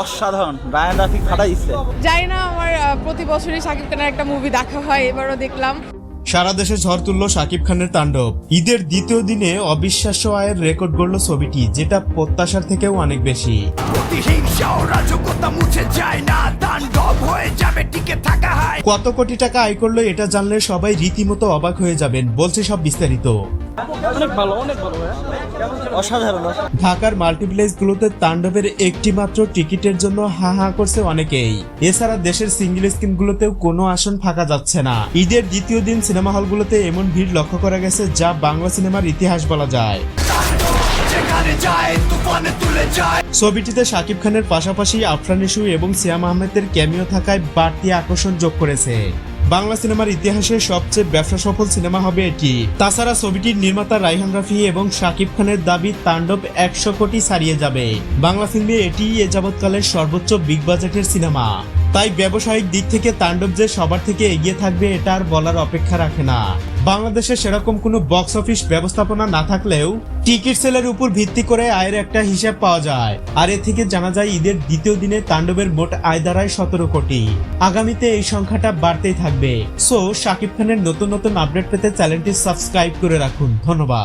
অসাধারণ রায়ান রাফি ফাটা দিচ্ছে জানি না আমার প্রতি বছরই শাকিব খানের একটা মুভি দেখা হয় এবারও দেখলাম। সারা দেশে ঝড় তুলল শাকিব খানের তাণ্ডব। ঈদের দ্বিতীয় দিনে অবিশ্বাস্য আয়ের রেকর্ড গড়ল ছবিটি যেটা প্রত্যাশার থেকেও অনেক বেশি। প্রতিহিংসা রাজকতা মুছে যায় না তাণ্ডব হয়ে যাবে টিকে থাকা কত কোটি টাকা আয় করল এটা জানলে সবাই রীতিমতো অবাক হয়ে যাবেন বলছে সব বিস্তারিত। অনেক ভালো অনেক ভালো অসাধারণ। ঢাকার মাল্টিপ্লেক্স গুলোতে তাণ্ডবের একটি মাত্র টিকিটের জন্য হা হা করছে অনেকেই। এছাড়া দেশের সিঙ্গেল স্ক্রিন গুলোতেও কোনো আসন ফাঁকা যাচ্ছে না। ঈদের দ্বিতীয় দিন সিনেমা হলগুলোতে এমন ভিড় লক্ষ্য করা গেছে যা বাংলা সিনেমার ইতিহাস বলা যায়। ছবিটিতে শাকিব খানের পাশাপাশি আফরান ইসু এবং সিয়াম আহমেদের ক্যামিও থাকায় বাড়তি আকর্ষণ যোগ করেছে। বাংলা সিনেমার ইতিহাসে সবচেয়ে ব্যবসা সফল সিনেমা হবে এটি। তাছাড়া ছবিটির নির্মাতা রাইহান রাফি এবং শাকিব খানের দাবি, তাণ্ডব একশো কোটি ছাড়িয়ে যাবে। বাংলা ফিল্মে এটি এ যাবৎকালের সর্বোচ্চ বিগ বাজেটের সিনেমা। তাই ব্যবসায়িক দিক থেকে তাণ্ডব যে সবার থেকে এগিয়ে থাকবে, এটা আর বলার অপেক্ষা রাখে না। বাংলাদেশে সেরকম কোনো বক্স অফিস ব্যবস্থাপনা না থাকলেও টিকিট সেলের উপর ভিত্তি করে আয়ের একটা হিসাব পাওয়া যায়। আর এ থেকে জানা যায়, ঈদের দ্বিতীয় দিনে তাণ্ডবের মোট আয় দাঁড়ায় সতেরো কোটি। আগামীতে এই সংখ্যাটা বাড়তেই থাকবে। সো শাকিব খানের নতুন নতুন আপডেট পেতে চ্যানেলটি সাবস্ক্রাইব করে রাখুন। ধন্যবাদ।